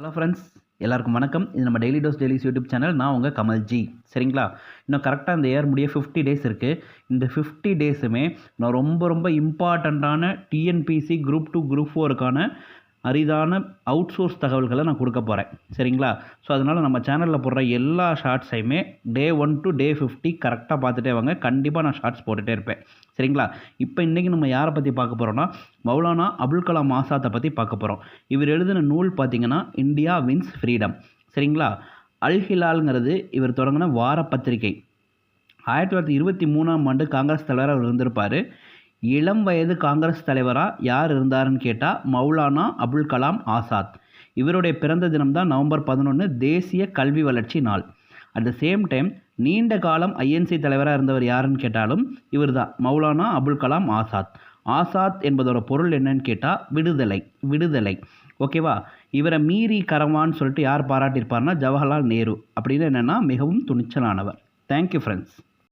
Hello friends எல்லாருக்கும் வணக்கம். இது நம்ம daily dose dailies YouTube channel நான் உங்கள் கமல்ஜி சரிங்களா? இன்னும் கரெக்டாக இந்த இயர் முடிய ஃபிஃப்டி டேஸ் இருக்குது இந்த ஃபிஃப்டி டேஸுமே நான் ரொம்ப ரொம்ப இம்பார்ட்டண்ட்டான டிஎன்பிசி குரூப் டூ குரூப் ஃபோருக்கான அரிதான அவுட் சோர்ஸ் தகவல்களை நான் கொடுக்க போகிறேன் சரிங்களா? ஸோ அதனால் நம்ம சேனலில் போடுற எல்லா ஷார்ட்ஸையுமே day one to day fifty கரெக்டாக பார்த்துட்டே வாங்க. கண்டிப்பாக நான் ஷார்ட்ஸ் போட்டுகிட்டே இருப்பேன். சரிங்களா? இப்போ இன்றைக்கி நம்ம யாரை பற்றி பார்க்க போகிறோன்னா மௌலானா அபுல் கலாம் ஆசாத்தை பற்றி பார்க்க போகிறோம் இவர் எழுதின நூல் பார்த்திங்கன்னா இந்தியா வின்ஸ் ஃப்ரீடம் சரிங்களா? அல் ஹிலால்ங்கிறது இவர் தொடங்கின வார பத்திரிகை ஆயிரத்தி தொள்ளாயிரத்தி இருபத்தி மூணாம் ஆண்டு காங்கிரஸ் தலைவராக அவர் இருந்திருப்பார். இளம் வயது காங்கிரஸ் தலைவராக யார் இருந்தாருன்னு கேட்டால் மௌலானா அபுல் கலாம் ஆசாத். இவருடைய பிறந்த தினம்தான் நவம்பர் பதினொன்று தேசிய கல்வி வளர்ச்சி நாள். அட் த சேம் டைம் நீண்ட காலம் ஐஎன்சி தலைவராக இருந்தவர் யாருன்னு கேட்டாலும் இவர் தான் மௌலானா அபுல் கலாம் ஆசாத். ஆசாத் என்பதோட பொருள் என்னன்னு கேட்டால் விடுதலை விடுதலை. ஓகேவா இவரை மீறி கரவான்னு சொல்லிட்டு யார் பாராட்டியிருப்பார்னா ஜவஹர்லால் நேரு. அப்படின்னு என்னென்னா மிகவும் துணிச்சலானவர். Thank you friends